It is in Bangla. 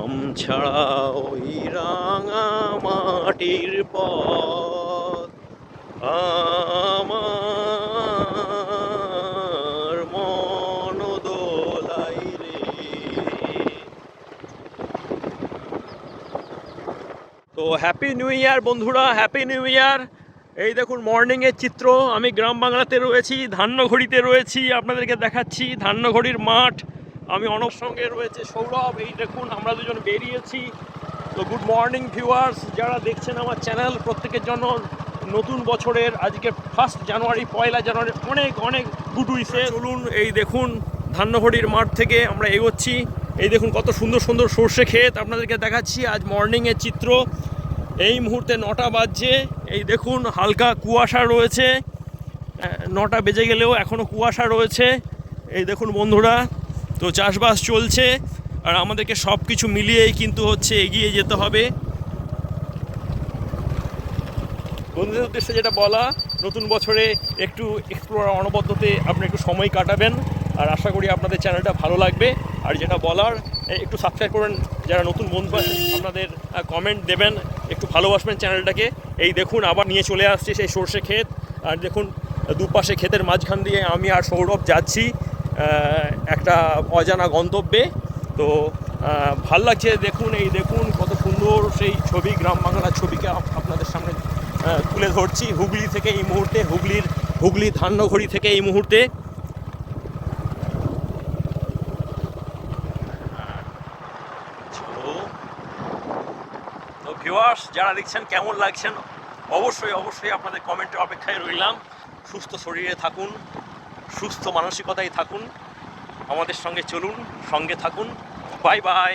নাম ছাড়া ওই রাঙা মাটির পথ। আমার মন দোলাই রে। তো হ্যাপি নিউ ইয়ার বন্ধুরা, হ্যাপি নিউ ইয়ার। এই দেখুন, মর্নিংয়ের চিত্র। আমি গ্রাম বাংলাতে রয়েছি, ধান্যঘড়িতে রয়েছি। আপনাদেরকে দেখাচ্ছি ধান্যঘড়ির মাঠ। আমি অনব সঙ্গে রয়েছে সৌরভ। এই দেখুন, আমরা দুজন বেরিয়েছি। তো গুড মর্নিং ভিউয়ার্স যারা দেখছেন আমার চ্যানেল প্রত্যেকের জন্য নতুন বছরের আজকে ফার্স্ট জানুয়ারি পয়লা জানুয়ারি অনেক অনেক গুড উইসে চলুন, এই দেখুন ধান্যঘড়ির মাঠ থেকে আমরা এগোচ্ছি। এই দেখুন, কত সুন্দর সুন্দর সর্ষে ক্ষেত আপনাদেরকে দেখাচ্ছি। আজ মর্নিংয়ের চিত্র। এই মুহূর্তে নটা বাজছে। এই দেখুন, হালকা কুয়াশা রয়েছে। নটা বেজে গেলেও এখনও কুয়াশা রয়েছে। এই দেখুন, বন্ধুরা তো চাষবাস চলছে, আর আমাদেরকে সব কিছু মিলিয়েই কিন্তু হচ্ছে এগিয়ে যেতে হবে। বন্ধুদের উদ্দেশ্যে যেটা বলা, নতুন বছরে একটু এক্সপ্লোর অনবদ্যতে আপনি একটু সময় কাটাবেন, আর আশা করি আপনাদের চ্যানেলটা ভালো লাগবে। আর যেটা বলার একটু সাবস্ক্রাইব করবেন, যারা নতুন বন্ধু আছেন, আপনাদের কমেন্ট দেবেন, একটু ভালোবাসবেন চ্যানেলটাকে এই দেখুন, আবার নিয়ে চলে আসছে সেই সর্ষে ক্ষেত। আর দেখুন, দুপাশে ক্ষেতের মাঝখান দিয়ে আমি আর সৌরভ যাচ্ছি। একটা অজানা গন্তব্যে। তো ভালো লাগছে দেখুন, এই দেখুন কত সুন্দর সেই ছবি, গ্রাম বাংলার ছবিকে আপ- আপনাদের সামনে তুলে ধরছি। হুগলি থেকে এই মুহূর্তে, হুগলির, হুগলি ধান্যঘড়ি থেকে এই মুহূর্তে। তো যারা দেখছেন, কেমন লাগছেন? অবশ্যই অবশ্যই আপনাদের কমেন্টে অপেক্ষায় রইলাম। সুস্থ শরীরে থাকুন। সুস্থ মানসিকতায় থাকুন আমাদের সঙ্গে চলুন সঙ্গে থাকুন। Bye bye